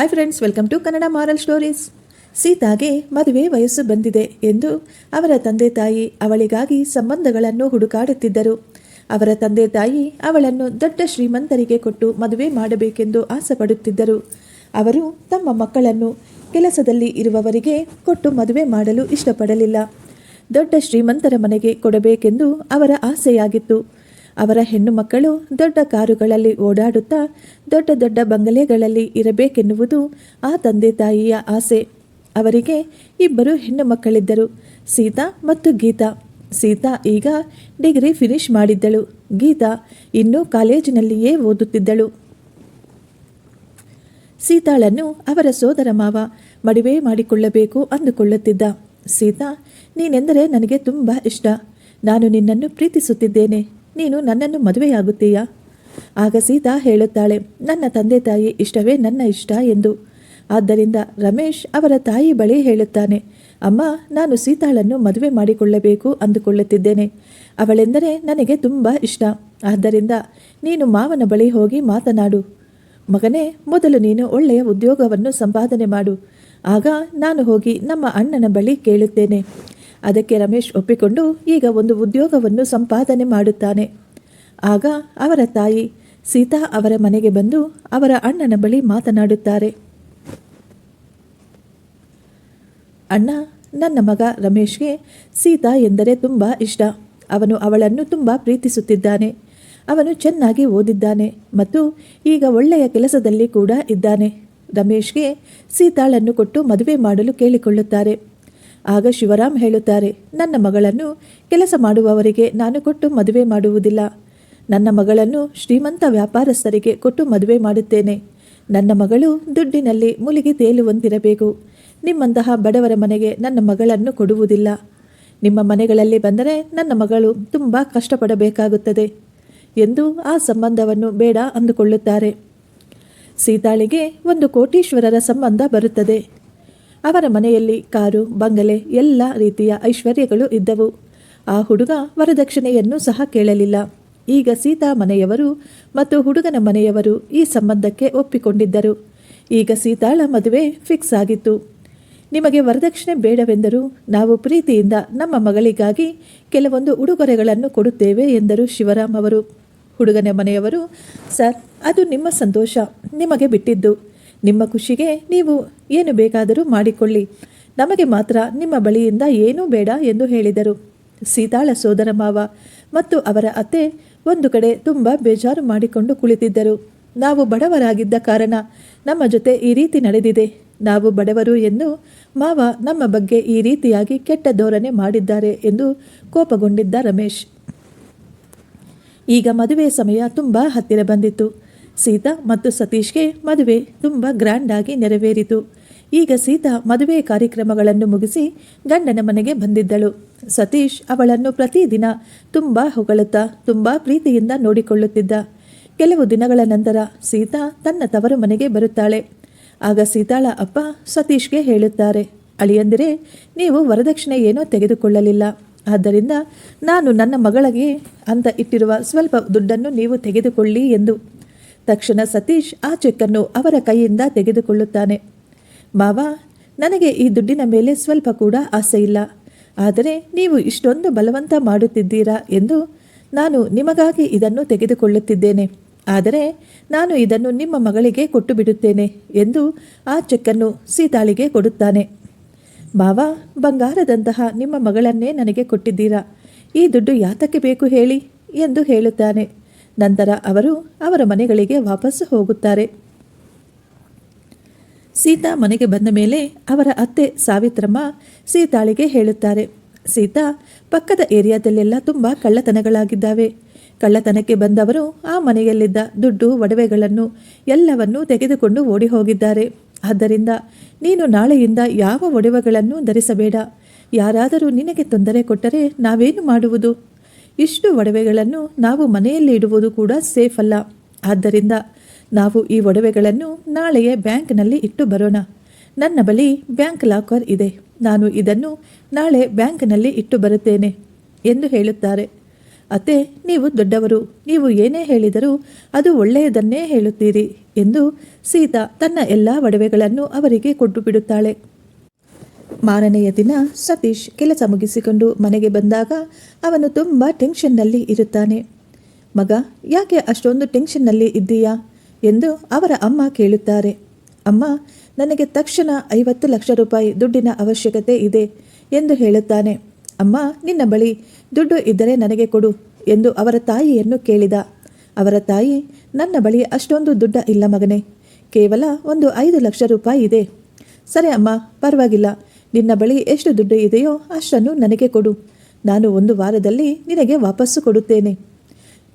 Hi friends welcome to Kannada moral stories ಸೀತಾಗೆ ಮದುವೆ ವಯಸ್ಸು ಬಂದಿದೆ ಎಂದು ಅವರ ತಂದೆ ತಾಯಿ ಅವಳಿಗಾಗಿ ಸಂಬಂಧಗಳನ್ನು ಹುಡುಕಾಡುತ್ತಿದ್ದರು. ಅವರ ತಂದೆ ತಾಯಿ ಅವಳನ್ನು ದೊಡ್ಡ ಶ್ರೀಮಂತರಿಗೆ ಕೊಟ್ಟು ಮದುವೆ ಮಾಡಬೇಕೆಂದು ಆಸೆಪಡುತ್ತಿದ್ದರು. ಅವರು ತಮ್ಮ ಮಕ್ಕಳನ್ನು ಕೆಲಸದಲ್ಲಿ ಇರುವವರಿಗೆ ಕೊಟ್ಟು ಮದುವೆ ಮಾಡಲು ಇಷ್ಟಪಡಲಿಲ್ಲ. ದೊಡ್ಡ ಶ್ರೀಮಂತರ ಮನೆಗೆ ಕೊಡಬೇಕೆಂದು ಅವರ ಆಸೆಯಾಗಿತ್ತು. ಅವರ ಹೆಣ್ಣು ಮಕ್ಕಳು ದೊಡ್ಡ ಕಾರುಗಳಲ್ಲಿ ಓಡಾಡುತ್ತಾ ದೊಡ್ಡ ದೊಡ್ಡ ಬಂಗಲೆಗಳಲ್ಲಿ ಇರಬೇಕೆನ್ನುವುದು ಆ ತಂದೆ ತಾಯಿಯ ಆಸೆ. ಅವರಿಗೆ ಇಬ್ಬರು ಹೆಣ್ಣು ಮಕ್ಕಳಿದ್ದರು, ಸೀತಾ ಮತ್ತು ಗೀತಾ. ಸೀತಾ ಈಗ ಡಿಗ್ರಿ ಫಿನಿಷ್ ಮಾಡಿದ್ದಳು. ಗೀತಾ ಇನ್ನೂ ಕಾಲೇಜಿನಲ್ಲಿಯೇ ಓದುತ್ತಿದ್ದಳು. ಸೀತಾಳನ್ನು ಅವರ ಸೋದರ ಮಾವ ಮಡಿವೆ ಮಾಡಿಕೊಳ್ಳಬೇಕು ಅಂದುಕೊಳ್ಳುತ್ತಿದ್ದ. ಸೀತಾ, ನೀನೆಂದರೆ ನನಗೆ ತುಂಬ ಇಷ್ಟ. ನಾನು ನಿನ್ನನ್ನು ಪ್ರೀತಿಸುತ್ತಿದ್ದೇನೆ. ನೀನು ನನ್ನನ್ನು ಮದುವೆಯಾಗುತ್ತೀಯಾ? ಆಗ ಸೀತಾ ಹೇಳುತ್ತಾಳೆ, ನನ್ನ ತಂದೆ ತಾಯಿ ಇಷ್ಟವೇ ನನ್ನ ಇಷ್ಟ ಎಂದು. ಆದ್ದರಿಂದ ರಮೇಶ್ ಅವರ ತಾಯಿ ಬಳಿ ಹೇಳುತ್ತಾನೆ, ಅಮ್ಮ, ನಾನು ಸೀತಾಳನ್ನು ಮದುವೆ ಮಾಡಿಕೊಳ್ಳಬೇಕು ಅಂದುಕೊಳ್ಳುತ್ತಿದ್ದೇನೆ. ಅವಳೆಂದರೆ ನನಗೆ ತುಂಬ ಇಷ್ಟ. ಆದ್ದರಿಂದ ನೀನು ಮಾವನ ಬಳಿ ಹೋಗಿ ಮಾತನಾಡು. ಮಗನೇ, ಮೊದಲು ನೀನು ಒಳ್ಳೆಯ ಉದ್ಯೋಗವನ್ನು ಸಂಪಾದನೆ ಮಾಡು. ಆಗ ನಾನು ಹೋಗಿ ನಮ್ಮ ಅಣ್ಣನ ಬಳಿ ಕೇಳುತ್ತೇನೆ. ಅದಕ್ಕೆ ರಮೇಶ್ ಒಪ್ಪಿಕೊಂಡು ಈಗ ಒಂದು ಉದ್ಯೋಗವನ್ನು ಸಂಪಾದನೆ ಮಾಡುತ್ತಾನೆ. ಆಗ ಅವರ ತಾಯಿ ಸೀತಾ ಅವರ ಮನೆಗೆ ಬಂದು ಅವರ ಅಣ್ಣನ ಬಳಿ ಮಾತನಾಡುತ್ತಾರೆ. ಅಣ್ಣ, ನನ್ನ ಮಗ ರಮೇಶ್ಗೆ ಸೀತಾ ಎಂದರೆ ತುಂಬ ಇಷ್ಟ. ಅವನು ಅವಳನ್ನು ತುಂಬ ಪ್ರೀತಿಸುತ್ತಿದ್ದಾನೆ. ಅವನು ಚೆನ್ನಾಗಿ ಓದಿದ್ದಾನೆ ಮತ್ತು ಈಗ ಒಳ್ಳೆಯ ಕೆಲಸದಲ್ಲಿ ಕೂಡ ಇದ್ದಾನೆ. ರಮೇಶ್ಗೆ ಸೀತಾಳನ್ನು ಕೊಟ್ಟು ಮದುವೆ ಮಾಡಲು ಕೇಳಿಕೊಳ್ಳುತ್ತಾರೆ. ಆಗ ಶಿವರಾಮ್ ಹೇಳುತ್ತಾರೆ, ನನ್ನ ಮಗಳನ್ನು ಕೆಲಸ ಮಾಡುವವರಿಗೆ ನಾನು ಕೊಟ್ಟು ಮದುವೆ ಮಾಡುವುದಿಲ್ಲ. ನನ್ನ ಮಗಳನ್ನು ಶ್ರೀಮಂತ ವ್ಯಾಪಾರಸ್ಥರಿಗೆ ಕೊಟ್ಟು ಮದುವೆ ಮಾಡುತ್ತೇನೆ. ನನ್ನ ಮಗಳು ದುಡ್ಡಿನಲ್ಲಿ ಮುಲಿಗೆ ತೇಲುವಂತಿರಬೇಕು. ನಿಮ್ಮಂತಹ ಬಡವರ ಮನೆಗೆ ನನ್ನ ಮಗಳನ್ನು ಕೊಡುವುದಿಲ್ಲ. ನಿಮ್ಮ ಮನೆಗಳಲ್ಲಿ ಬಂದರೆ ನನ್ನ ಮಗಳು ತುಂಬ ಕಷ್ಟಪಡಬೇಕಾಗುತ್ತದೆ ಎಂದು ಆ ಸಂಬಂಧವನ್ನು ಬೇಡ ಅಂದುಕೊಳ್ಳುತ್ತಾರೆ. ಸೀತಾಳಿಗೆ ಒಂದು ಕೋಟೀಶ್ವರರ ಸಂಬಂಧ ಬರುತ್ತದೆ. ಅವರ ಮನೆಯಲ್ಲಿ ಕಾರು, ಬಂಗಲೆ ಎಲ್ಲ ರೀತಿಯ ಐಶ್ವರ್ಯಗಳು ಇದ್ದವು. ಆ ಹುಡುಗ ವರದಕ್ಷಿಣೆಯನ್ನು ಸಹ ಕೇಳಲಿಲ್ಲ. ಈಗ ಸೀತಾ ಮನೆಯವರು ಮತ್ತು ಹುಡುಗನ ಮನೆಯವರು ಈ ಸಂಬಂಧಕ್ಕೆ ಒಪ್ಪಿಕೊಂಡಿದ್ದರು. ಈಗ ಸೀತಾಳ ಮದುವೆ ಫಿಕ್ಸ್ ಆಗಿತ್ತು. ನಿಮಗೆ ವರದಕ್ಷಿಣೆ ಬೇಡವೆಂದರೂ ನಾವು ಪ್ರೀತಿಯಿಂದ ನಮ್ಮ ಮಗಳಿಗಾಗಿ ಕೆಲವೊಂದು ಉಡುಗೊರೆಗಳನ್ನು ಕೊಡುತ್ತೇವೆ ಎಂದರು ಶಿವರಾಮ್ ಅವರು. ಹುಡುಗನ ಮನೆಯವರು, ಸರ್, ಅದು ನಿಮ್ಮ ಸಂತೋಷ. ನಿಮಗೆ ಬಿಟ್ಟಿದ್ದು. ನಿಮ್ಮ ಖುಷಿಗೆ ನೀವು ಏನು ಬೇಕಾದರೂ ಮಾಡಿಕೊಳ್ಳಿ. ನಮಗೆ ಮಾತ್ರ ನಿಮ್ಮ ಬಳಿಯಿಂದ ಏನೂ ಬೇಡ ಎಂದು ಹೇಳಿದರು. ಸೀತಾಳ ಸೋದರ ಮಾವ ಮತ್ತು ಅವರ ಅತ್ತೆ ಒಂದು ಕಡೆ ತುಂಬ ಬೇಜಾರು ಮಾಡಿಕೊಂಡು ಕುಳಿತಿದ್ದರು. ನಾವು ಬಡವರಾಗಿದ್ದ ಕಾರಣ ನಮ್ಮ ಜೊತೆ ಈ ರೀತಿ ನಡೆದಿದೆ. ನಾವು ಬಡವರು ಎಂದು ಮಾವ ನಮ್ಮ ಬಗ್ಗೆ ಈ ರೀತಿಯಾಗಿ ಕೆಟ್ಟ ಧೋರಣೆ ಮಾಡಿದ್ದಾರೆ ಎಂದು ಕೋಪಗೊಂಡಿದ್ದ ರಮೇಶ್. ಈಗ ಮದುವೆ ಸಮಯ ತುಂಬ ಹತ್ತಿರ ಬಂದಿತ್ತು. ಸೀತಾ ಮತ್ತು ಸತೀಶ್ಗೆ ಮದುವೆ ತುಂಬ ಗ್ರ್ಯಾಂಡಾಗಿ ನೆರವೇರಿತು. ಈಗ ಸೀತಾ ಮದುವೆ ಕಾರ್ಯಕ್ರಮಗಳನ್ನು ಮುಗಿಸಿ ಗಂಡನ ಮನೆಗೆ ಬಂದಿದ್ದಳು. ಸತೀಶ್ ಅವಳನ್ನು ಪ್ರತಿದಿನ ತುಂಬ ಹೊಗಳುತ್ತಾ, ತುಂಬ ಪ್ರೀತಿಯಿಂದ ನೋಡಿಕೊಳ್ಳುತ್ತಿದ್ದ. ಕೆಲವು ದಿನಗಳ ನಂತರ ಸೀತಾ ತನ್ನ ತವರು ಮನೆಗೆ ಬರುತ್ತಾಳೆ. ಆಗ ಸೀತಾಳ ಅಪ್ಪ ಸತೀಶ್ಗೆ ಹೇಳುತ್ತಾರೆ, ಅಳಿಯಂದಿರೆ, ನೀವು ವರದಕ್ಷಿಣೆ ಏನೋ ತೆಗೆದುಕೊಳ್ಳಲಿಲ್ಲ. ಆದ್ದರಿಂದ ನಾನು ನನ್ನ ಮಗಳಿಗೆ ಅಂತ ಇಟ್ಟಿರುವ ಸ್ವಲ್ಪ ದುಡ್ಡನ್ನು ನೀವು ತೆಗೆದುಕೊಳ್ಳಿ ಎಂದು. ತಕ್ಷಣ ಸತೀಶ್ ಆ ಚೆಕ್ಕನ್ನು ಅವರ ಕೈಯಿಂದ ತೆಗೆದುಕೊಳ್ಳುತ್ತಾನೆ. ಮಾವ, ನನಗೆ ಈ ದುಡ್ಡಿನ ಮೇಲೆ ಸ್ವಲ್ಪ ಕೂಡ ಆಸೆ ಇಲ್ಲ. ಆದರೆ ನೀವು ಇಷ್ಟೊಂದು ಬಲವಂತ ಮಾಡುತ್ತಿದ್ದೀರಾ ಎಂದು ನಾನು ನಿಮಗಾಗಿ ಇದನ್ನು ತೆಗೆದುಕೊಳ್ಳುತ್ತಿದ್ದೇನೆ. ಆದರೆ ನಾನು ಇದನ್ನು ನಿಮ್ಮ ಮಗಳಿಗೆ ಕೊಟ್ಟು ಬಿಡುತ್ತೇನೆ ಎಂದು ಆ ಚೆಕ್ಕನ್ನು ಸೀತಾಳಿಗೆ ಕೊಡುತ್ತಾನೆ. ಮಾವ, ಬಂಗಾರದಂತಹ ನಿಮ್ಮ ಮಗಳನ್ನೇ ನನಗೆ ಕೊಟ್ಟಿದ್ದೀರಾ? ಈ ದುಡ್ಡು ಯಾತಕ್ಕೆ ಬೇಕು ಹೇಳಿ ಎಂದು ಹೇಳುತ್ತಾನೆ. ನಂತರ ಅವರು ಅವರ ಮನೆಗಳಿಗೆ ವಾಪಸ್ಸು ಹೋಗುತ್ತಾರೆ. ಸೀತಾ ಮನೆಗೆ ಬಂದ ಮೇಲೆ ಅವರ ಅತ್ತೆ ಸಾವಿತ್ರಮ್ಮ ಸೀತಾಳಿಗೆ ಹೇಳುತ್ತಾರೆ, ಸೀತಾ, ಪಕ್ಕದ ಏರಿಯಾದಲ್ಲೆಲ್ಲ ತುಂಬ ಕಳ್ಳತನಗಳಾಗಿದ್ದಾವೆ. ಕಳ್ಳತನಕ್ಕೆ ಬಂದವರು ಆ ಮನೆಯಲ್ಲಿದ್ದ ದುಡ್ಡು, ಒಡವೆಗಳನ್ನು, ಎಲ್ಲವನ್ನೂ ತೆಗೆದುಕೊಂಡು ಓಡಿ ಹೋಗಿದ್ದಾರೆ ಆದ್ದರಿಂದ ನೀನು ನಾಳೆಯಿಂದ ಯಾವ ಒಡವೆಗಳನ್ನು ಧರಿಸಬೇಡ. ಯಾರಾದರೂ ನಿನಗೆ ತೊಂದರೆ ಕೊಟ್ಟರೆ ನಾವೇನು ಮಾಡುವುದು? ಇಷ್ಟು ಒಡವೆಗಳನ್ನು ನಾವು ಮನೆಯಲ್ಲಿ ಇಡುವುದು ಕೂಡ ಸೇಫ್ ಅಲ್ಲ. ಆದ್ದರಿಂದ ನಾವು ಈ ಒಡವೆಗಳನ್ನು ನಾಳೆಯೇ ಬ್ಯಾಂಕ್ನಲ್ಲಿ ಇಟ್ಟು ಬರೋಣ. ನನ್ನ ಬಳಿ ಬ್ಯಾಂಕ್ ಲಾಕರ್ ಇದೆ. ನಾನು ಇದನ್ನು ನಾಳೆ ಬ್ಯಾಂಕ್ನಲ್ಲಿ ಇಟ್ಟು ಬರುತ್ತೇನೆ ಎಂದು ಹೇಳುತ್ತಾರೆ. ಅತ್ತೆ, ನೀವು ದೊಡ್ಡವರು. ನೀವು ಏನೇ ಹೇಳಿದರೂ ಅದು ಒಳ್ಳೆಯದನ್ನೇ ಹೇಳುತ್ತೀರಿ ಎಂದು ಸೀತಾ ತನ್ನ ಎಲ್ಲ ಒಡವೆಗಳನ್ನು ಅವರಿಗೆ ಕೊಟ್ಟು ಬಿಡುತ್ತಾಳೆ. ಮಾರನೆಯ ದಿನ ಸತೀಶ್ ಕೆಲಸ ಮುಗಿಸಿಕೊಂಡು ಮನೆಗೆ ಬಂದಾಗ ಅವನು ತುಂಬ ಟೆನ್ಷನ್ನಲ್ಲಿ ಇರುತ್ತಾನೆ. ಮಗ, ಯಾಕೆ ಅಷ್ಟೊಂದು ಟೆನ್ಷನ್ನಲ್ಲಿ ಇದ್ದೀಯಾ? ಎಂದು ಅವರ ಅಮ್ಮ ಕೇಳುತ್ತಾರೆ. ಅಮ್ಮ, ನನಗೆ ತಕ್ಷಣ ಐವತ್ತು ಲಕ್ಷ ರೂಪಾಯಿ ದುಡ್ಡಿನ ಅವಶ್ಯಕತೆ ಇದೆ ಎಂದು ಹೇಳುತ್ತಾನೆ. ಅಮ್ಮ, ನಿನ್ನ ಬಳಿ ದುಡ್ಡು ಇದ್ದರೆ ನನಗೆ ಕೊಡು ಎಂದು ಅವರ ತಾಯಿಯನ್ನು ಕೇಳಿದ. ಅವರ ತಾಯಿ, ನನ್ನ ಬಳಿ ಅಷ್ಟೊಂದು ದುಡ್ಡ ಇಲ್ಲ ಮಗನೇ, ಕೇವಲ ಒಂದು ಐದು ಲಕ್ಷ ರೂಪಾಯಿ ಇದೆ. ಸರಿ ಅಮ್ಮ, ಪರವಾಗಿಲ್ಲ. ನಿನ್ನ ಬಳಿ ಎಷ್ಟು ದುಡ್ಡು ಇದೆಯೋ ಅಷ್ಟನ್ನು ನನಗೆ ಕೊಡು. ನಾನು ಒಂದು ವಾರದಲ್ಲಿ ನಿನಗೆ ವಾಪಸ್ಸು ಕೊಡುತ್ತೇನೆ.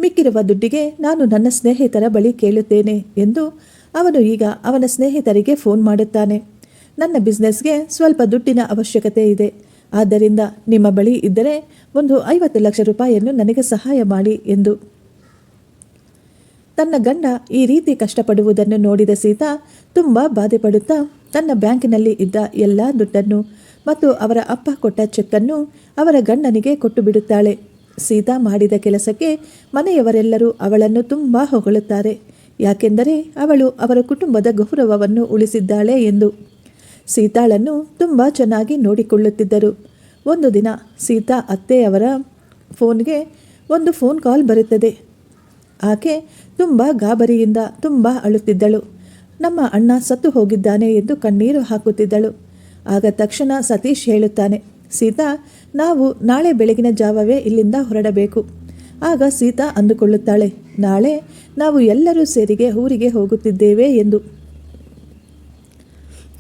ಮಿಕ್ಕಿರುವ ದುಡ್ಡಿಗೆ ನಾನು ನನ್ನ ಸ್ನೇಹಿತರ ಬಳಿ ಕೇಳುತ್ತೇನೆ ಎಂದು ಅವನು ಈಗ ಅವನ ಸ್ನೇಹಿತರಿಗೆ ಫೋನ್ ಮಾಡುತ್ತಾನೆ. ನನ್ನ ಬಿಸ್ನೆಸ್ಗೆ ಸ್ವಲ್ಪ ದುಡ್ಡಿನ ಅವಶ್ಯಕತೆ ಇದೆ. ಆದ್ದರಿಂದ ನಿಮ್ಮ ಬಳಿ ಇದ್ದರೆ ಒಂದು ಐವತ್ತು ಲಕ್ಷ ರೂಪಾಯಿಯನ್ನು ನನಗೆ ಸಹಾಯ ಮಾಡಿ ಎಂದು. ತನ್ನ ಗಂಡ ಈ ರೀತಿ ಕಷ್ಟಪಡುವುದನ್ನು ನೋಡಿದ ಸೀತಾ ತುಂಬ ಬಾಧೆಪಡುತ್ತಾ ತನ್ನ ಬ್ಯಾಂಕಿನಲ್ಲಿ ಇದ್ದ ಎಲ್ಲ ದುಡ್ಡನ್ನು ಮತ್ತು ಅವರ ಅಪ್ಪ ಕೊಟ್ಟ ಚೆಕ್ಕನ್ನು ಅವರ ಗಂಡನಿಗೆ ಕೊಟ್ಟು ಬಿಡುತ್ತಾಳೆ ಸೀತಾ ಮಾಡಿದ ಕೆಲಸಕ್ಕೆ ಮನೆಯವರೆಲ್ಲರೂ ಅವಳನ್ನು ತುಂಬ ಹೊಗಳುತ್ತಾರೆ. ಯಾಕೆಂದರೆ ಅವಳು ಅವರ ಕುಟುಂಬದ ಗೌರವವನ್ನು ಉಳಿಸಿದ್ದಾಳೆ ಎಂದು. ಸೀತಾಳನ್ನು ತುಂಬ ಚೆನ್ನಾಗಿ ನೋಡಿಕೊಳ್ಳುತ್ತಿದ್ದರು. ಒಂದು ದಿನ ಸೀತಾ ಅತ್ತೆಯವರ ಫೋನ್ಗೆ ಒಂದು ಫೋನ್ ಕಾಲ್ ಬರುತ್ತದೆ. ಆಕೆ ತುಂಬ ಗಾಬರಿಯಿಂದ ತುಂಬ ಅಳುತ್ತಿದ್ದಳು. ನಮ್ಮ ಅಣ್ಣ ಸತ್ತು ಹೋಗಿದ್ದಾನೆ ಎಂದು ಕಣ್ಣೀರು ಹಾಕುತ್ತಿದ್ದಳು. ಆಗ ತಕ್ಷಣ ಸತೀಶ್ ಹೇಳುತ್ತಾನೆ, ಸೀತಾ, ನಾವು ನಾಳೆ ಬೆಳಗಿನ ಜಾವವೇ ಇಲ್ಲಿಂದ ಹೊರಡಬೇಕು. ಆಗ ಸೀತಾ ಅಂದುಕೊಳ್ಳುತ್ತಾಳೆ, ನಾಳೆ ನಾವು ಎಲ್ಲರೂ ಸೇರಿಗೆ ಊರಿಗೆ ಹೋಗುತ್ತಿದ್ದೇವೆ ಎಂದು.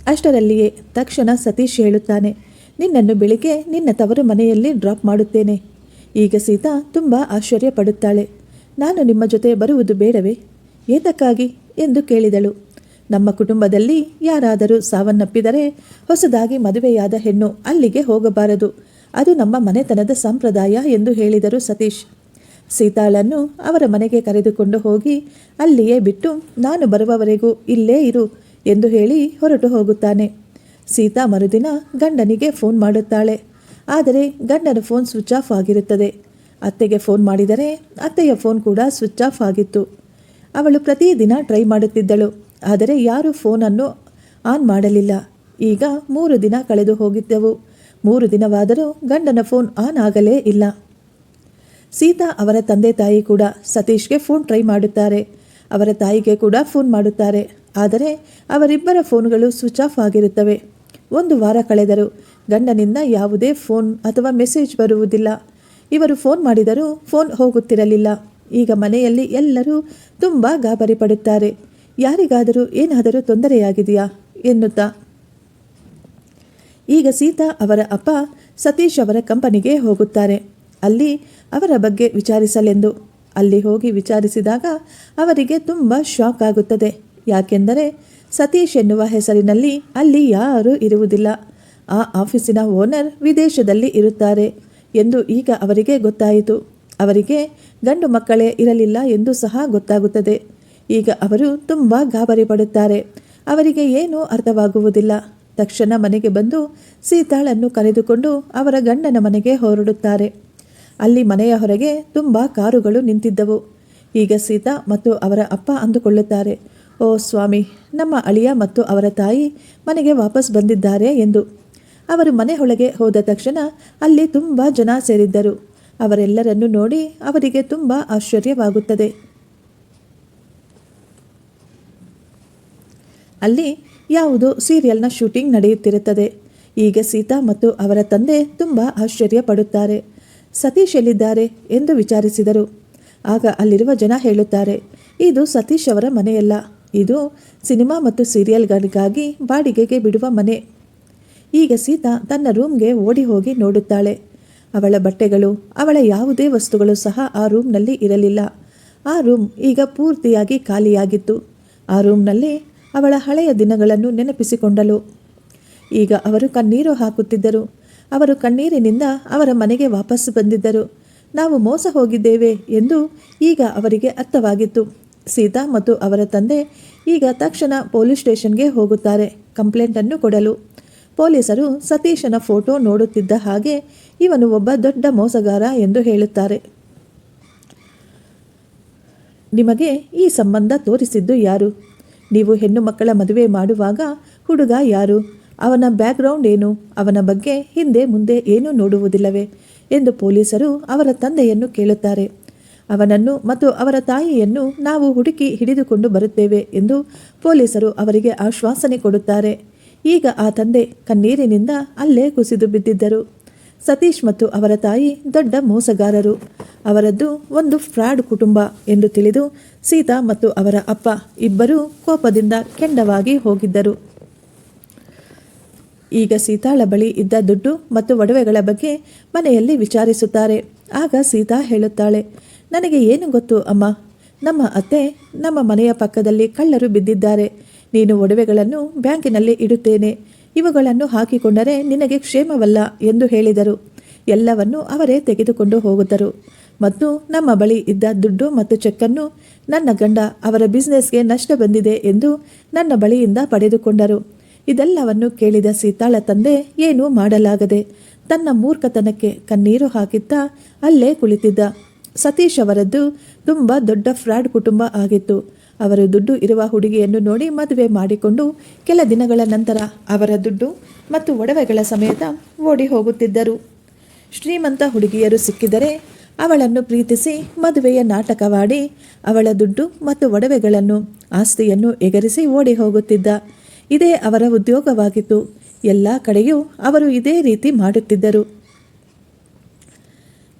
ಅಷ್ಟರಲ್ಲಿಯೇ ತಕ್ಷಣ ಸತೀಶ್ ಹೇಳುತ್ತಾನೆ, ನಿನ್ನನ್ನು ಬೆಳಿಗ್ಗೆ ನಿನ್ನ ತವರು ಮನೆಯಲ್ಲಿ ಡ್ರಾಪ್ ಮಾಡುತ್ತೇನೆ. ಈಗ ಸೀತಾ ತುಂಬ ಆಶ್ಚರ್ಯ ಪಡುತ್ತಾಳೆ ನಾನು ನಿಮ್ಮ ಜೊತೆ ಬರುವುದು ಬೇಡವೇ? ಏತಕ್ಕಾಗಿ? ಎಂದು ಕೇಳಿದಳು. ನಮ್ಮ ಕುಟುಂಬದಲ್ಲಿ ಯಾರಾದರೂ ಸಾವನ್ನಪ್ಪಿದರೆ ಹೊಸದಾಗಿ ಮದುವೆಯಾದ ಹೆಣ್ಣು ಅಲ್ಲಿಗೆ ಹೋಗಬಾರದು. ಅದು ನಮ್ಮ ಮನೆತನದ ಸಂಪ್ರದಾಯ ಎಂದು ಹೇಳಿದರು ಸತೀಶ್. ಸೀತಾಳನ್ನು ಅವರ ಮನೆಗೆ ಕರೆದುಕೊಂಡು ಹೋಗಿ ಅಲ್ಲಿಯೇ ಬಿಟ್ಟು ನಾನು ಬರುವವರೆಗೂ ಇಲ್ಲೇ ಇರು ಎಂದು ಹೇಳಿ ಹೊರಟು ಹೋಗುತ್ತಾನೆ. ಸೀತಾ ಮರುದಿನ ಗಂಡನಿಗೆ ಫೋನ್ ಮಾಡುತ್ತಾಳೆ. ಆದರೆ ಗಂಡನ ಫೋನ್ ಸ್ವಿಚ್ ಆಫ್ ಆಗಿರುತ್ತದೆ. ಅತ್ತೆಗೆ ಫೋನ್ ಮಾಡಿದರೆ ಅತ್ತೆಯ ಫೋನ್ ಕೂಡ ಸ್ವಿಚ್ ಆಫ್ ಆಗಿತ್ತು. ಅವಳು ಪ್ರತಿದಿನ ಟ್ರೈ ಮಾಡುತ್ತಿದ್ದಳು. ಆದರೆ ಯಾರೂ ಫೋನನ್ನು ಆನ್ ಮಾಡಲಿಲ್ಲ. ಈಗ ಮೂರು ದಿನ ಕಳೆದು ಹೋಗಿದ್ದೆವು. ಮೂರು ದಿನವಾದರೂ ಗಂಡನ ಫೋನ್ ಆನ್ ಆಗಲೇ ಇಲ್ಲ. ಸೀತಾ ಅವರ ತಂದೆ ತಾಯಿ ಕೂಡ ಸತೀಶ್ಗೆ ಫೋನ್ ಟ್ರೈ ಮಾಡುತ್ತಾರೆ. ಅವರ ತಾಯಿಗೆ ಕೂಡ ಫೋನ್ ಮಾಡುತ್ತಾರೆ. ಆದರೆ ಅವರಿಬ್ಬರ ಫೋನ್ಗಳು ಸ್ವಿಚ್ ಆಫ್ ಆಗಿರುತ್ತವೆ. ಒಂದು ವಾರ ಕಳೆದರು ಗಂಡನಿಂದ ಯಾವುದೇ ಫೋನ್ ಅಥವಾ ಮೆಸೇಜ್ ಬರುವುದಿಲ್ಲ. ಇವರು ಫೋನ್ ಮಾಡಿದರೂ ಫೋನ್ ಹೋಗುತ್ತಿರಲಿಲ್ಲ. ಈಗ ಮನೆಯಲ್ಲಿ ಎಲ್ಲರೂ ತುಂಬ ಗಾಬರಿ ಪಡುತ್ತಾರೆ. ಯಾರಿಗಾದರೂ ಏನಾದರೂ ತೊಂದರೆಯಾಗಿದೆಯಾ ಎನ್ನುತ್ತಾ? ಈಗ ಸೀತಾ ಅವರ ಅಪ್ಪ ಸತೀಶ್ ಅವರ ಕಂಪನಿಗೆ ಹೋಗುತ್ತಾರೆ. ಅಲ್ಲಿ ಅವರ ಬಗ್ಗೆ ವಿಚಾರಿಸಲೆಂದು. ಅಲ್ಲಿ ಹೋಗಿ ವಿಚಾರಿಸಿದಾಗ ಅವರಿಗೆ ತುಂಬ ಶಾಕ್ ಆಗುತ್ತದೆ. ಯಾಕೆಂದರೆ ಸತೀಶ್ ಎನ್ನುವ ಹೆಸರಿನಲ್ಲಿ ಅಲ್ಲಿ ಯಾರೂ ಇರುವುದಿಲ್ಲ. ಆ ಆಫೀಸಿನ ಓನರ್ ವಿದೇಶದಲ್ಲಿ ಇರುತ್ತಾರೆ ಎಂದು ಈಗ ಅವರಿಗೆ ಗೊತ್ತಾಯಿತು. ಅವರಿಗೆ ಗಂಡು ಮಕ್ಕಳೇ ಇರಲಿಲ್ಲ ಎಂದು ಸಹ ಗೊತ್ತಾಗುತ್ತದೆ. ಈಗ ಅವರು ತುಂಬ ಗಾಬರಿ ಪಡುತ್ತಾರೆ ಅವರಿಗೆ ಏನೂ ಅರ್ಥವಾಗುವುದಿಲ್ಲ. ತಕ್ಷಣ ಮನೆಗೆ ಬಂದು ಸೀತಾಳನ್ನು ಕರೆದುಕೊಂಡು ಅವರ ಗಂಡನ ಮನೆಗೆ ಹೊರಡುತ್ತಾರೆ. ಅಲ್ಲಿ ಮನೆಯ ಹೊರಗೆ ತುಂಬ ಕಾರುಗಳು ನಿಂತಿದ್ದವು. ಈಗ ಸೀತಾ ಮತ್ತು ಅವರ ಅಪ್ಪ ಅಂದುಕೊಳ್ಳುತ್ತಾರೆ, ಓ ಸ್ವಾಮಿ, ನಮ್ಮ ಅಳಿಯ ಮತ್ತು ಅವರ ತಾಯಿ ಮನೆಗೆ ವಾಪಸ್ ಬಂದಿದ್ದಾರೆ ಎಂದು. ಅವರು ಮನೆಯೊಳಗೆ ಹೋದ ತಕ್ಷಣ ಅಲ್ಲಿ ತುಂಬ ಜನ ಸೇರಿದ್ದರು. ಅವರೆಲ್ಲರನ್ನು ನೋಡಿ ಅವರಿಗೆ ತುಂಬ ಆಶ್ಚರ್ಯವಾಗುತ್ತದೆ. ಅಲ್ಲಿ ಯಾವುದು ಸೀರಿಯಲ್ನ ಶೂಟಿಂಗ್ ನಡೆಯುತ್ತಿರುತ್ತದೆ. ಈಗ ಸೀತಾ ಮತ್ತು ಅವರ ತಂದೆ ತುಂಬ ಆಶ್ಚರ್ಯ ಪಡುತ್ತಾರೆ. ಸತೀಶ್ ಎಲ್ಲಿದ್ದಾರೆ ಎಂದು ವಿಚಾರಿಸಿದರು. ಆಗ ಅಲ್ಲಿರುವ ಜನ ಹೇಳುತ್ತಾರೆ, ಇದು ಸತೀಶ್ ಅವರ ಮನೆಯಲ್ಲ. ಇದು ಸಿನಿಮಾ ಮತ್ತು ಸೀರಿಯಲ್ಗಳಿಗಾಗಿ ಬಾಡಿಗೆಗೆ ಬಿಡುವ ಮನೆ. ಈಗ ಸೀತಾ ತನ್ನ ರೂಮ್ಗೆ ಓಡಿ ಹೋಗಿ ನೋಡುತ್ತಾಳೆ. ಅವಳ ಬಟ್ಟೆಗಳು, ಅವಳ ಯಾವುದೇ ವಸ್ತುಗಳು ಸಹ ಆ ರೂಮ್ನಲ್ಲಿ ಇರಲಿಲ್ಲ. ಆ ರೂಮ್ ಈಗ ಪೂರ್ತಿಯಾಗಿ ಖಾಲಿಯಾಗಿತ್ತು. ಆ ರೂಮ್ನಲ್ಲಿ ಅವಳ ಹಳೆಯ ದಿನಗಳನ್ನು ನೆನಪಿಸಿಕೊಂಡಳು. ಈಗ ಅವರು ಕಣ್ಣೀರು ಹಾಕುತ್ತಿದ್ದರು. ಅವರು ಕಣ್ಣೀರಿನಿಂದ ಅವರ ಮನೆಗೆ ವಾಪಸ್ಸು ಬಂದಿದ್ದರು. ನಾವು ಮೋಸ ಹೋಗಿದ್ದೇವೆ ಎಂದು ಈಗ ಅವರಿಗೆ ಅರ್ಥವಾಗಿತ್ತು. ಸೀತಾ ಮತ್ತು ಅವರ ತಂದೆ ಈಗ ತಕ್ಷಣ ಪೊಲೀಸ್ ಸ್ಟೇಷನ್ಗೆ ಹೋಗುತ್ತಾರೆ. ಕಂಪ್ಲೇಂಟನ್ನು ಕೊಡಲು. ಪೊಲೀಸರು ಸತೀಶನ ಫೋಟೋ ನೋಡುತ್ತಿದ್ದ ಹಾಗೆ ಇವನು ಒಬ್ಬ ದೊಡ್ಡ ಮೋಸಗಾರ ಎಂದು ಹೇಳುತ್ತಾರೆ. ನಿಮಗೆ ಈ ಸಂಬಂಧ ತೋರಿಸಿದ್ದು ಯಾರು? ನೀವು ಹೆಣ್ಣು ಮಕ್ಕಳ ಮದುವೆ ಮಾಡುವಾಗ, ಹುಡುಗ ಯಾರು? ಅವನ ಬ್ಯಾಕ್ಗ್ರೌಂಡ್ ಏನು? ಅವನ ಬಗ್ಗೆ ಹಿಂದೆ ಮುಂದೆ ಏನೂ ನೋಡುವುದಿಲ್ಲವೇ? ಎಂದು ಪೊಲೀಸರು ಅವರ ತಂದೆಯನ್ನು ಕೇಳುತ್ತಾರೆ. ಅವನನ್ನು ಮತ್ತು ಅವರ ತಾಯಿಯನ್ನು ನಾವು ಹುಡುಕಿ ಹಿಡಿದುಕೊಂಡು ಬರುತ್ತೇವೆ ಎಂದು ಪೊಲೀಸರು ಅವರಿಗೆ ಆಶ್ವಾಸನೆ ಕೊಡುತ್ತಾರೆ. ಈಗ ಆ ತಂದೆ ಕಣ್ಣೀರಿನಿಂದ ಅಲ್ಲೇ ಕುಸಿದು ಬಿದ್ದಿದ್ದರು. ಸತೀಶ್ ಮತ್ತು ಅವರ ತಾಯಿ ದೊಡ್ಡ ಮೋಸಗಾರರು. ಅವರದ್ದು ಒಂದು ಫ್ರಾಡ್ ಕುಟುಂಬ ಎಂದು ತಿಳಿದು ಸೀತಾ ಮತ್ತು ಅವರ ಅಪ್ಪ ಇಬ್ಬರೂ ಕೋಪದಿಂದ ಕೆಂಡವಾಗಿ ಹೋಗಿದ್ದರು. ಈಗ ಸೀತಾಳ ಬಳಿ ಇದ್ದ ದುಡ್ಡು ಮತ್ತು ಒಡವೆಗಳ ಬಗ್ಗೆ ಮನೆಯಲ್ಲಿ ವಿಚಾರಿಸುತ್ತಾರೆ. ಆಗ ಸೀತಾ ಹೇಳುತ್ತಾಳೆ, ನನಗೆ ಏನು ಗೊತ್ತು ಅಮ್ಮ? ನಮ್ಮ ಅತ್ತೆ ನಮ್ಮ ಮನೆಯ ಪಕ್ಕದಲ್ಲಿ ಕಳ್ಳರು ಬಿದ್ದಿದ್ದಾರೆ. ನೀನು ಒಡವೆಗಳನ್ನು ಬ್ಯಾಂಕಿನಲ್ಲಿ ಇಡುತ್ತೇನೆ. ಇವುಗಳನ್ನು ಹಾಕಿಕೊಂಡರೆ ನಿನಗೆ ಕ್ಷೇಮವಲ್ಲ ಎಂದು ಹೇಳಿದರು. ಎಲ್ಲವನ್ನು ಅವರೇ ತೆಗೆದುಕೊಂಡು ಹೋಗುತ್ತರು. ಮತ್ತು ನಮ್ಮ ಬಳಿ ಇದ್ದ ದುಡ್ಡು ಮತ್ತು ಚೆಕ್ಕನ್ನು ನನ್ನ ಗಂಡ ಅವರ ಬಿಸ್ನೆಸ್ಗೆ ನಷ್ಟ ಬಂದಿದೆ ಎಂದು ನನ್ನ ಬಳಿಯಿಂದ ಪಡೆದುಕೊಂಡರು. ಇದೆಲ್ಲವನ್ನು ಕೇಳಿದ ಸೀತಾಳ ತಂದೆ, ಏನೂ ಮಾಡಲಾಗದೆ ತನ್ನ ಮೂರ್ಖತನಕ್ಕೆ ಕಣ್ಣೀರು ಹಾಕಿದ್ದ ಅಲ್ಲೇ ಕುಳಿತಿದ್ದ. ಸತೀಶ್ ಅವರದ್ದು ತುಂಬ ದೊಡ್ಡ ಫ್ರಾಡ್ ಕುಟುಂಬ ಆಗಿತ್ತು. ಅವರು ದುಡ್ಡು ಇರುವ ಹುಡುಗಿಯನ್ನು ನೋಡಿ ಮದುವೆ ಮಾಡಿಕೊಂಡು ಕೆಲ ದಿನಗಳ ನಂತರ ಅವರ ದುಡ್ಡು ಮತ್ತು ಒಡವೆಗಳ ಸಮೇತ ಓಡಿ ಹೋಗುತ್ತಿದ್ದರು. ಶ್ರೀಮಂತ ಹುಡುಗಿಯರು ಸಿಕ್ಕಿದರೆ ಅವಳನ್ನು ಪ್ರೀತಿಸಿ ಮದುವೆಯ ನಾಟಕವಾಡಿ ಅವಳ ದುಡ್ಡು ಮತ್ತು ಒಡವೆಗಳನ್ನು, ಆಸ್ತಿಯನ್ನು ಎಗರಿಸಿ ಓಡಿ ಹೋಗುತ್ತಿದ್ದ. ಇದೇ ಅವರ ಉದ್ಯೋಗವಾಗಿತ್ತು. ಎಲ್ಲ ಕಡೆಯೂ ಅವರು ಇದೇ ರೀತಿ ಮಾಡುತ್ತಿದ್ದರು.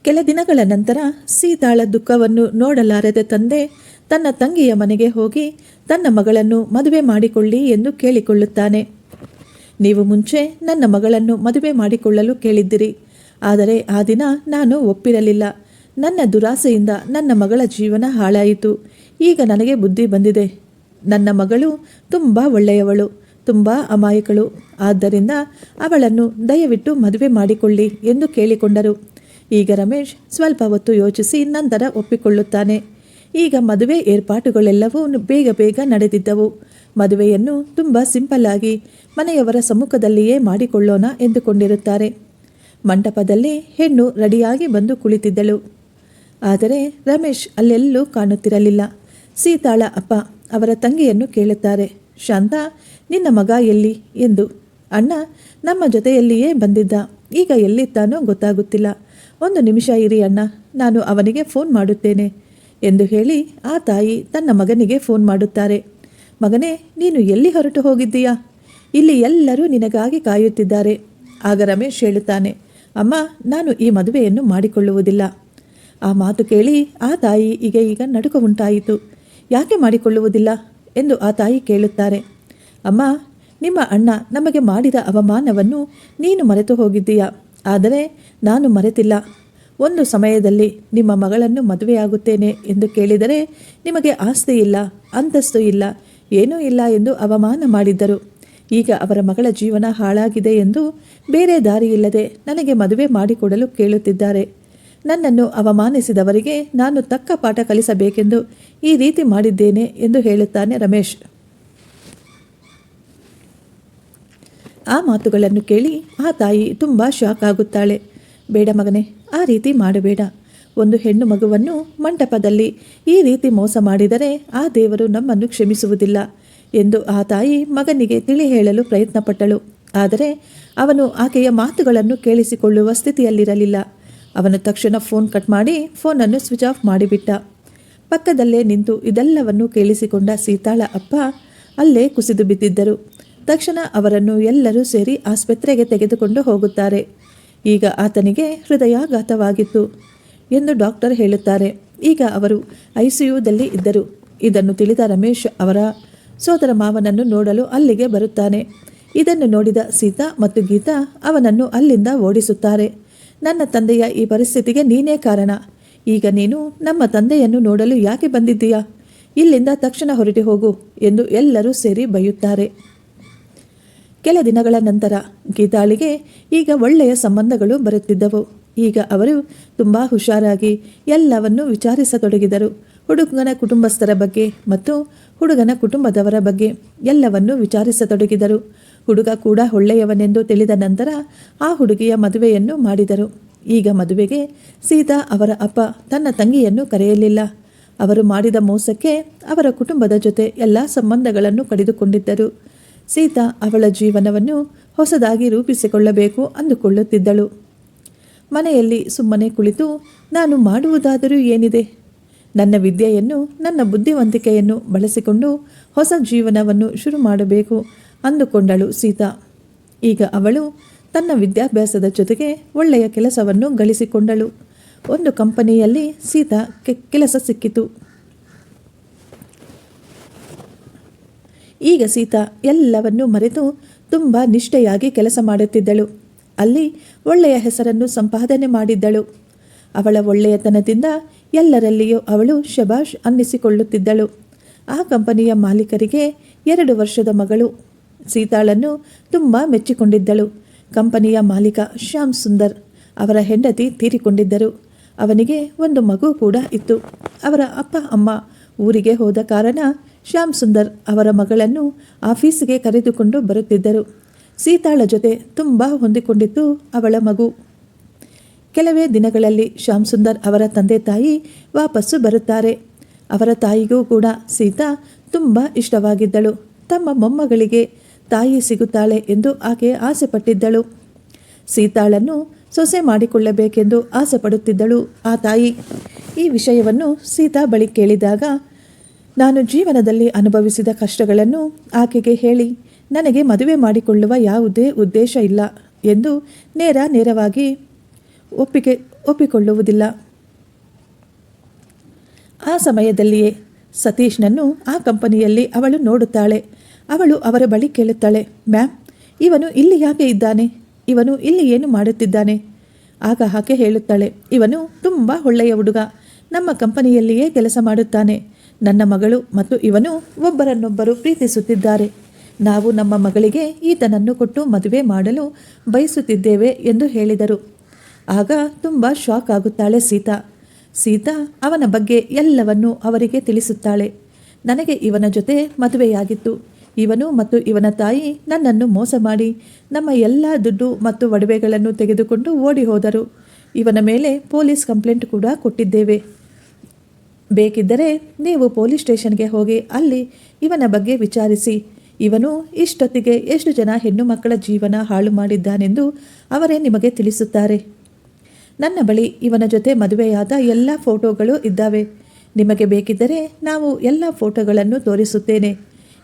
ಕೆಲ ದಿನಗಳ ನಂತರ ಸೀತಾಳ ದುಃಖವನ್ನು ನೋಡಲಾರದ ತಂದೆ ತನ್ನ ತಂಗಿಯ ಮನೆಗೆ ಹೋಗಿ ತನ್ನ ಮಗಳನ್ನು ಮದುವೆ ಮಾಡಿಕೊಳ್ಳಿ ಎಂದು ಕೇಳಿಕೊಳ್ಳುತ್ತಾನೆ. ನೀವು ಮುಂಚೆ ನನ್ನ ಮಗಳನ್ನು ಮದುವೆ ಮಾಡಿಕೊಳ್ಳಲು ಕೇಳಿದ್ದಿರಿ. ಆದರೆ ಆ ದಿನ ನಾನು ಒಪ್ಪಿರಲಿಲ್ಲ. ನನ್ನ ದುರಾಸೆಯಿಂದ ನನ್ನ ಮಗಳ ಜೀವನ ಹಾಳಾಯಿತು. ಈಗ ನನಗೆ ಬುದ್ಧಿ ಬಂದಿದೆ. ನನ್ನ ಮಗಳು ತುಂಬ ಒಳ್ಳೆಯವಳು, ತುಂಬ ಅಮಾಯಕಳು. ಆದ್ದರಿಂದ ಅವಳನ್ನು ದಯವಿಟ್ಟು ಮದುವೆ ಮಾಡಿಕೊಳ್ಳಿ ಎಂದು ಕೇಳಿಕೊಂಡರು. ಈಗ ರಮೇಶ್ ಸ್ವಲ್ಪ ಹೊತ್ತು ಯೋಚಿಸಿ ನಂತರ ಒಪ್ಪಿಕೊಳ್ಳುತ್ತಾನೆ. ಈಗ ಮದುವೆ ಏರ್ಪಾಟುಗಳೆಲ್ಲವೂ ಬೇಗ ಬೇಗ ನಡೆದಿದ್ದವು. ಮದುವೆಯನ್ನು ತುಂಬ ಸಿಂಪಲ್ ಆಗಿ ಮನೆಯವರ ಸಮ್ಮುಖದಲ್ಲಿಯೇ ಮಾಡಿಕೊಳ್ಳೋಣ ಎಂದುಕೊಂಡಿರುತ್ತಾರೆ. ಮಂಟಪದಲ್ಲಿ ಹೆಣ್ಣು ರೆಡಿಯಾಗಿ ಬಂದು ಕುಳಿತಿದ್ದಳು. ಆದರೆ ರಮೇಶ್ ಅಲ್ಲೆಲ್ಲೂ ಕಾಣುತ್ತಿರಲಿಲ್ಲ. ಸೀತಾಳ ಅಪ್ಪ ಅವರ ತಂಗಿಯನ್ನು ಕೇಳುತ್ತಾರೆ, ಶಾಂತ, ನಿನ್ನ ಮಗ ಎಲ್ಲಿ? ಎಂದು. ಅಣ್ಣ, ನಮ್ಮ ಜೊತೆಯಲ್ಲಿಯೇ ಬಂದಿದ್ದ. ಈಗ ಎಲ್ಲಿದ್ದಾನೋ ಗೊತ್ತಾಗುತ್ತಿಲ್ಲ. ಒಂದು ನಿಮಿಷ ಇರಿ ಅಣ್ಣ. ನಾನು ಅವನಿಗೆ ಫೋನ್ ಮಾಡುತ್ತೇನೆ. ಎಂದು ಹೇಳಿ ಆ ತಾಯಿ ತನ್ನ ಮಗನಿಗೆ ಫೋನ್ ಮಾಡುತ್ತಾರೆ. ಮಗನೇ, ನೀನು ಎಲ್ಲಿ ಹೊರಟು ಹೋಗಿದ್ದೀಯಾ? ಇಲ್ಲಿ ಎಲ್ಲರೂ ನಿನಗಾಗಿ ಕಾಯುತ್ತಿದ್ದಾರೆ. ಆಗ ರಮೇಶ್ ಹೇಳುತ್ತಾನೆ, ಅಮ್ಮ, ನಾನು ಈ ಮದುವೆಯನ್ನು ಮಾಡಿಕೊಳ್ಳುವುದಿಲ್ಲ. ಆ ಮಾತು ಕೇಳಿ ಆ ತಾಯಿ ಈಗ ಈಗ ನಡುಕ ಉಂಟಾಯಿತು. ಯಾಕೆ ಮಾಡಿಕೊಳ್ಳುವುದಿಲ್ಲ? ಎಂದು ಆ ತಾಯಿ ಕೇಳುತ್ತಾರೆ. ಅಮ್ಮ, ನಿಮ್ಮ ಅಣ್ಣ ನಮಗೆ ಮಾಡಿದ ಅವಮಾನವನ್ನು ನೀನು ಮರೆತು ಹೋಗಿದ್ದೀಯಾ? ಆದರೆ ನಾನು ಮರೆತಿಲ್ಲ. ಒಂದು ಸಮಯದಲ್ಲಿ ನಿಮ್ಮ ಮಗಳನ್ನು ಮದುವೆಯಾಗುತ್ತೇನೆ ಎಂದು ಕೇಳಿದರೆ, ನಿಮಗೆ ಆಸ್ತಿ ಇಲ್ಲ, ಅಂತಸ್ತು ಇಲ್ಲ, ಏನೂ ಇಲ್ಲ ಎಂದು ಅವಮಾನ ಮಾಡಿದ್ದರು. ಈಗ ಅವರ ಮಗಳ ಜೀವನ ಹಾಳಾಗಿದೆ ಎಂದು ಬೇರೆ ದಾರಿಯಿಲ್ಲದೆ ನನಗೆ ಮದುವೆ ಮಾಡಿಕೊಡಲು ಕೇಳುತ್ತಿದ್ದಾರೆ. ನನ್ನನ್ನು ಅವಮಾನಿಸಿದವರಿಗೆ ನಾನು ತಕ್ಕ ಪಾಠ ಕಲಿಸಬೇಕೆಂದು ಈ ರೀತಿ ಮಾಡಿದ್ದೇನೆ ಎಂದು ಹೇಳುತ್ತಾನೆ ರಮೇಶ್. ಆ ಮಾತುಗಳನ್ನು ಕೇಳಿ ಆ ತಾಯಿ ತುಂಬ ಶಾಕ್ ಆಗುತ್ತಾಳೆ. ಬೇಡ ಮಗನೇ, ಆ ರೀತಿ ಮಾಡಬೇಡ. ಒಂದು ಹೆಣ್ಣು ಮಗುವನ್ನು ಮಂಟಪದಲ್ಲಿ ಈ ರೀತಿ ಮೋಸ ಮಾಡಿದರೆ ಆ ದೇವರು ನಮ್ಮನ್ನು ಕ್ಷಮಿಸುವುದಿಲ್ಲ ಎಂದು ಆ ತಾಯಿ ಮಗನಿಗೆ ತಿಳಿ ಹೇಳಲು ಪ್ರಯತ್ನಪಟ್ಟಳು. ಆದರೆ ಅವನು ಆಕೆಯ ಮಾತುಗಳನ್ನು ಕೇಳಿಸಿಕೊಳ್ಳುವ ಸ್ಥಿತಿಯಲ್ಲಿರಲಿಲ್ಲ. ಅವನು ತಕ್ಷಣ ಫೋನ್ ಕಟ್ ಮಾಡಿ ಫೋನನ್ನು ಸ್ವಿಚ್ ಆಫ್ ಮಾಡಿಬಿಟ್ಟ. ಪಕ್ಕದಲ್ಲೇ ನಿಂತು ಇದೆಲ್ಲವನ್ನು ಕೇಳಿಸಿಕೊಂಡ ಸೀತಾಳ ಅಪ್ಪ ಅಲ್ಲೇ ಕುಸಿದು ಬಿದ್ದಿದ್ದರು. ತಕ್ಷಣ ಅವರನ್ನು ಎಲ್ಲರೂ ಸೇರಿ ಆಸ್ಪತ್ರೆಗೆ ತೆಗೆದುಕೊಂಡು ಹೋಗುತ್ತಾರೆ. ಈಗ ಆತನಿಗೆ ಹೃದಯಾಘಾತವಾಗಿತ್ತು ಎಂದು ಡಾಕ್ಟರ್ ಹೇಳುತ್ತಾರೆ. ಈಗ ಅವರು ಐಸಿಯುದಲ್ಲಿ ಇದ್ದರು. ಇದನ್ನು ತಿಳಿದ ರಮೇಶ್ ಅವರ ಸೋದರ ಮಾವನನ್ನು ನೋಡಲು ಅಲ್ಲಿಗೆ ಬರುತ್ತಾನೆ. ಇದನ್ನು ನೋಡಿದ ಸೀತಾ ಮತ್ತು ಗೀತಾ ಅವನನ್ನು ಅಲ್ಲಿಂದ ಓಡಿಸುತ್ತಾರೆ. ನನ್ನ ತಂದೆಯ ಈ ಪರಿಸ್ಥಿತಿಗೆ ನೀನೇ ಕಾರಣ. ಈಗ ನೀನು ನಮ್ಮ ತಂದೆಯನ್ನು ನೋಡಲು ಯಾಕೆ ಬಂದಿದ್ದೀಯಾ? ಇಲ್ಲಿಂದ ತಕ್ಷಣ ಹೊರಟು ಹೋಗು ಎಂದು ಎಲ್ಲರೂ ಸೇರಿ ಬೈಯುತ್ತಾರೆ. ಕೆಲ ದಿನಗಳ ನಂತರ ಗೀತಾಳಿಗೆ ಈಗ ಒಳ್ಳೆಯ ಸಂಬಂಧಗಳು ಬರುತ್ತಿದ್ದವು. ಈಗ ಅವರು ತುಂಬ ಹುಷಾರಾಗಿ ಎಲ್ಲವನ್ನು ವಿಚಾರಿಸತೊಡಗಿದರು. ಹುಡುಗನ ಕುಟುಂಬಸ್ಥರ ಬಗ್ಗೆ ಮತ್ತು ಹುಡುಗನ ಕುಟುಂಬದವರ ಬಗ್ಗೆ ಎಲ್ಲವನ್ನು ವಿಚಾರಿಸತೊಡಗಿದರು. ಹುಡುಗ ಕೂಡ ಒಳ್ಳೆಯವನೆಂದು ತಿಳಿದ ನಂತರ ಆ ಹುಡುಗಿಯ ಮದುವೆಯನ್ನು ಮಾಡಿದರು. ಈಗ ಮದುವೆಗೆ ಸೀತಾ ಅವರ ಅಪ್ಪ ತನ್ನ ತಂಗಿಯನ್ನು ಕರೆಯಲಿಲ್ಲ. ಅವರು ಮಾಡಿದ ಮೋಸಕ್ಕೆ ಅವರ ಕುಟುಂಬದ ಜೊತೆ ಎಲ್ಲ ಸಂಬಂಧಗಳನ್ನು ಕಡಿದುಕೊಂಡಿದ್ದರು. ಸೀತಾ ಅವಳ ಜೀವನವನ್ನು ಹೊಸದಾಗಿ ರೂಪಿಸಿಕೊಳ್ಳಬೇಕು ಅಂದುಕೊಳ್ಳುತ್ತಿದ್ದಳು. ಮನೆಯಲ್ಲಿ ಸುಮ್ಮನೆ ಕುಳಿತು, ನಾನು ಮಾಡುವುದಾದರೂ ಏನಿದೆ? ನನ್ನ ವಿದ್ಯೆಯನ್ನು, ನನ್ನ ಬುದ್ಧಿವಂತಿಕೆಯನ್ನು ಬಳಸಿಕೊಂಡು ಹೊಸ ಜೀವನವನ್ನು ಶುರು ಮಾಡಬೇಕು, ಅಂದುಕೊಂಡಳು ಸೀತಾ. ಈಗ ಅವಳು ತನ್ನ ವಿದ್ಯಾಭ್ಯಾಸದ ಜೊತೆಗೆ ಒಳ್ಳೆಯ ಕೆಲಸವನ್ನು ಗಳಿಸಿಕೊಂಡಳು. ಒಂದು ಕಂಪನಿಯಲ್ಲಿ ಸೀತಾ ಕೆಲಸ ಸಿಕ್ಕಿತು. ಈಗ ಸೀತಾ ಎಲ್ಲವನ್ನೂ ಮರೆತು ತುಂಬ ನಿಷ್ಠೆಯಾಗಿ ಕೆಲಸ ಮಾಡುತ್ತಿದ್ದಳು. ಅಲ್ಲಿ ಒಳ್ಳೆಯ ಹೆಸರನ್ನು ಸಂಪಾದನೆ ಮಾಡಿದ್ದಳು. ಅವಳ ಒಳ್ಳೆಯತನದಿಂದ ಎಲ್ಲರಲ್ಲಿಯೂ ಅವಳು ಶಬಾಷ್ ಅನ್ನಿಸಿಕೊಳ್ಳುತ್ತಿದ್ದಳು. ಆ ಕಂಪನಿಯ ಮಾಲೀಕರಿಗೆ ಎರಡು ವರ್ಷದ ಮಗಳು ಸೀತಾಳನ್ನು ತುಂಬ ಮೆಚ್ಚಿಕೊಂಡಿದ್ದಳು. ಕಂಪನಿಯ ಮಾಲೀಕ ಶ್ಯಾಮ್ ಸುಂದರ್ ಅವರ ಹೆಂಡತಿ ತೀರಿಕೊಂಡಿದ್ದರು. ಅವನಿಗೆ ಒಂದು ಮಗು ಕೂಡ ಇತ್ತು. ಅವರ ಅಪ್ಪ ಅಮ್ಮ ಊರಿಗೆ ಹೋದ ಕಾರಣ ಶ್ಯಾಮ್ ಸುಂದರ್ ಅವರ ಮಗಳನ್ನು ಆಫೀಸಿಗೆ ಕರೆದುಕೊಂಡು ಬರುತ್ತಿದ್ದರು. ಸೀತಾಳ ಜೊತೆ ತುಂಬ ಹೊಂದಿಕೊಂಡಿತ್ತು ಅವಳ ಮಗು. ಕೆಲವೇ ದಿನಗಳಲ್ಲಿ ಶ್ಯಾಮ್ ಸುಂದರ್ ಅವರ ತಂದೆ ತಾಯಿ ವಾಪಸ್ಸು ಬರುತ್ತಾರೆ. ಅವರ ತಾಯಿಗೂ ಕೂಡ ಸೀತಾ ತುಂಬ ಇಷ್ಟವಾಗಿದ್ದಳು. ತಮ್ಮ ಮೊಮ್ಮಗಳಿಗೆ ತಾಯಿ ಸಿಗುತ್ತಾಳೆ ಎಂದು ಆಕೆ ಆಸೆ ಪಟ್ಟಿದ್ದಳು ಸೀತಾಳನ್ನು ಸೊಸೆ ಮಾಡಿಕೊಳ್ಳಬೇಕೆಂದು ಆಸೆ ಪಡುತ್ತಿದ್ದಳು ಆ ತಾಯಿ. ಈ ವಿಷಯವನ್ನು ಸೀತಾ ಬಳಿ ಕೇಳಿದಾಗ ನಾನು ಜೀವನದಲ್ಲಿ ಅನುಭವಿಸಿದ ಕಷ್ಟಗಳನ್ನು ಆಕೆಗೆ ಹೇಳಿ, ನನಗೆ ಮದುವೆ ಮಾಡಿಕೊಳ್ಳುವ ಯಾವುದೇ ಉದ್ದೇಶ ಇಲ್ಲ ಎಂದು ನೇರ ನೇರವಾಗಿ ಒಪ್ಪಿಗೆ, ಒಪ್ಪಿಕೊಳ್ಳುವುದಿಲ್ಲ. ಆ ಸಮಯದಲ್ಲಿಯೇ ಸತೀಶ್ನನ್ನು ಆ ಕಂಪನಿಯಲ್ಲಿ ಅವಳು ನೋಡುತ್ತಾಳೆ. ಅವಳು ಅವರ ಬಳಿ ಕೇಳುತ್ತಾಳೆ, ಮ್ಯಾಮ್, ಇವನು ಇಲ್ಲಿ ಯಾಕೆ ಇದ್ದಾನೆ? ಇವನು ಇಲ್ಲಿ ಏನು ಮಾಡುತ್ತಿದ್ದಾನೆ? ಆಗ ಆಕೆ ಹೇಳುತ್ತಾಳೆ, ಇವನು ತುಂಬ ಒಳ್ಳೆಯ ಹುಡುಗ. ನಮ್ಮ ಕಂಪನಿಯಲ್ಲಿಯೇ ಕೆಲಸ ಮಾಡುತ್ತಾನೆ. ನನ್ನ ಮಗಳು ಮತ್ತು ಇವನು ಒಬ್ಬರನ್ನೊಬ್ಬರು ಪ್ರೀತಿಸುತ್ತಿದ್ದಾರೆ. ನಾವು ನಮ್ಮ ಮಗಳಿಗೆ ಈತನನ್ನು ಕೊಟ್ಟು ಮದುವೆ ಮಾಡಲು ಬಯಸುತ್ತಿದ್ದೇವೆ ಎಂದು ಹೇಳಿದರು. ಆಗ ತುಂಬ ಶಾಕ್ ಆಗುತ್ತಾಳೆ ಸೀತಾ. ಸೀತಾ ಅವನ ಬಗ್ಗೆ ಎಲ್ಲವನ್ನೂ ಅವರಿಗೆ ತಿಳಿಸುತ್ತಾಳೆ. ನನಗೆ ಇವನ ಜೊತೆ ಮದುವೆಯಾಗಿತ್ತು. ಇವನು ಮತ್ತು ಇವನ ತಾಯಿ ನನ್ನನ್ನು ಮೋಸ ಮಾಡಿ ನಮ್ಮ ಎಲ್ಲ ದುಡ್ಡು ಮತ್ತು ಒಡವೆಗಳನ್ನು ತೆಗೆದುಕೊಂಡು ಓಡಿ ಹೋದರು ಇವನ ಮೇಲೆ ಪೊಲೀಸ್ ಕಂಪ್ಲೇಂಟ್ ಕೂಡ ಕೊಟ್ಟಿದ್ದೇವೆ. ಬೇಕಿದ್ದರೆ ನೀವು ಪೊಲೀಸ್ ಸ್ಟೇಷನ್ಗೆ ಹೋಗಿ ಅಲ್ಲಿ ಇವನ ಬಗ್ಗೆ ವಿಚಾರಿಸಿ. ಇವನು ಇಷ್ಟೊತ್ತಿಗೆ ಎಷ್ಟು ಜನ ಹೆಣ್ಣು ಮಕ್ಕಳ ಜೀವನ ಹಾಳು ಮಾಡಿದ್ದಾನೆಂದು ಅವರೇ ನಿಮಗೆ ತಿಳಿಸುತ್ತಾರೆ. ನನ್ನ ಬಳಿ ಇವನ ಜೊತೆ ಮದುವೆಯಾದ ಎಲ್ಲ ಫೋಟೋಗಳು ಇದ್ದಾವೆ. ನಿಮಗೆ ಬೇಕಿದ್ದರೆ ನಾವು ಎಲ್ಲ ಫೋಟೋಗಳನ್ನು ತೋರಿಸುತ್ತೇನೆ.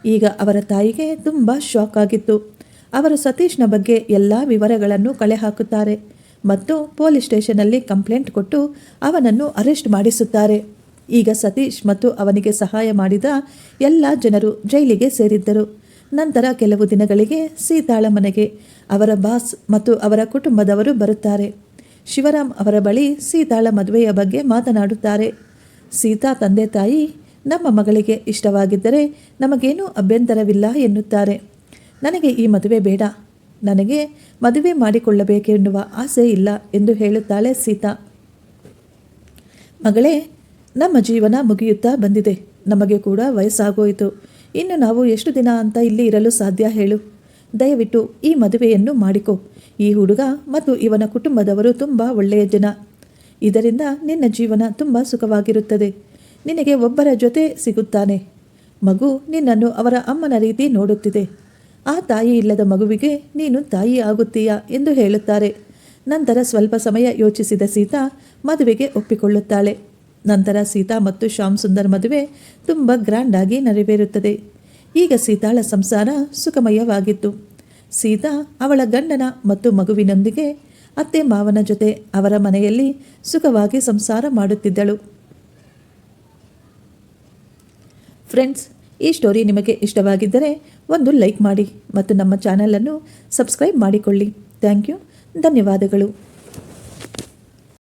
ಈಗ ಅವರ ತಾಯಿಗೆ ತುಂಬ ಶಾಕ್ ಆಗಿತ್ತು. ಅವರು ಸತೀಶ್ನ ಬಗ್ಗೆ ಎಲ್ಲ ವಿವರಗಳನ್ನು ಕಳೆ ಹಾಕುತ್ತಾರೆ ಮತ್ತು ಪೊಲೀಸ್ ಸ್ಟೇಷನಲ್ಲಿ ಕಂಪ್ಲೇಂಟ್ ಕೊಟ್ಟು ಅವನನ್ನು ಅರೆಸ್ಟ್ ಮಾಡಿಸುತ್ತಾರೆ. ಈಗ ಸತೀಶ್ ಮತ್ತು ಅವನಿಗೆ ಸಹಾಯ ಮಾಡಿದ ಎಲ್ಲ ಜನರು ಜೈಲಿಗೆ ಸೇರಿದ್ದರು. ನಂತರ ಕೆಲವು ದಿನಗಳಿಗೆ ಸೀತಾಳ ಮನೆಗೆ ಅವರ ಬಾಸ್ ಮತ್ತು ಅವರ ಕುಟುಂಬದವರು ಬರುತ್ತಾರೆ. ಶಿವರಾಮ್ ಅವರ ಬಳಿ ಸೀತಾಳ ಮದುವೆಯ ಬಗ್ಗೆ ಮಾತನಾಡುತ್ತಾರೆ. ಸೀತಾ ತಂದೆ ತಾಯಿ ನಮ್ಮ ಮಗಳಿಗೆ ಇಷ್ಟವಾಗಿದ್ದರೆ ನಮಗೇನೂ ಅಭ್ಯಂತರವಿಲ್ಲ ಎನ್ನುತ್ತಾರೆ. ನನಗೆ ಈ ಮದುವೆ ಬೇಡ. ನನಗೆ ಮದುವೆ ಮಾಡಿಕೊಳ್ಳಬೇಕೆನ್ನುವ ಆಸೆ ಇಲ್ಲ ಎಂದು ಹೇಳುತ್ತಾಳೆ ಸೀತಾ. ಮಗಳೇ ನಮ್ಮ ಜೀವನ ಮುಗಿಯುತ್ತಾ ಬಂದಿದೆ. ನಮಗೆ ಕೂಡ ವಯಸ್ಸಾಗೋಯಿತು. ಇನ್ನು ನಾವು ಎಷ್ಟು ದಿನ ಅಂತ ಇಲ್ಲಿ ಇರಲು ಸಾಧ್ಯ ಹೇಳು. ದಯವಿಟ್ಟು ಈ ಮದುವೆಯನ್ನು ಮಾಡಿಕೊ. ಈ ಹುಡುಗ ಮತ್ತು ಇವನ ಕುಟುಂಬದವರು ತುಂಬ ಒಳ್ಳೆಯ ಜನ. ಇದರಿಂದ ನಿನ್ನ ಜೀವನ ತುಂಬ ಸುಖವಾಗಿರುತ್ತದೆ. ನಿನಗೆ ಒಬ್ಬರ ಜೊತೆ ಸಿಗುತ್ತಾನೆ. ಮಗು ನಿನ್ನನ್ನು ಅವರ ಅಮ್ಮನ ರೀತಿ ನೋಡುತ್ತಿದೆ. ಆ ತಾಯಿ ಇಲ್ಲದ ಮಗುವಿಗೆ ನೀನು ತಾಯಿ ಆಗುತ್ತೀಯಾ ಎಂದು ಹೇಳುತ್ತಾರೆ. ನಂತರ ಸ್ವಲ್ಪ ಸಮಯ ಯೋಚಿಸಿದ ಸೀತಾ ಮದುವೆಗೆ ಒಪ್ಪಿಕೊಳ್ಳುತ್ತಾಳೆ. ನಂತರ ಸೀತಾ ಮತ್ತು ಶ್ಯಾಮ್ ಸುಂದರ್ ಮದುವೆ ತುಂಬ ಗ್ರ್ಯಾಂಡಾಗಿ ನೆರವೇರುತ್ತದೆ. ಈಗ ಸೀತಾಳ ಸಂಸಾರ ಸುಖಮಯವಾಗಿತ್ತು. ಸೀತಾ ಅವಳ ಗಂಡನ ಮತ್ತು ಮಗುವಿನೊಂದಿಗೆ ಅತ್ತೆ ಮಾವನ ಜೊತೆ ಅವರ ಮನೆಯಲ್ಲಿ ಸುಖವಾಗಿ ಸಂಸಾರ ಮಾಡುತ್ತಿದ್ದಳು. ಫ್ರೆಂಡ್ಸ್ ಈ ಸ್ಟೋರಿ ನಿಮಗೆ ಇಷ್ಟವಾಗಿದ್ದರೆ ಒಂದು ಲೈಕ್ ಮಾಡಿ ಮತ್ತು ನಮ್ಮ ಚಾನಲನ್ನು ಸಬ್ಸ್ಕ್ರೈಬ್ ಮಾಡಿಕೊಳ್ಳಿ. ಥ್ಯಾಂಕ್ ಯು ಧನ್ಯವಾದಗಳು.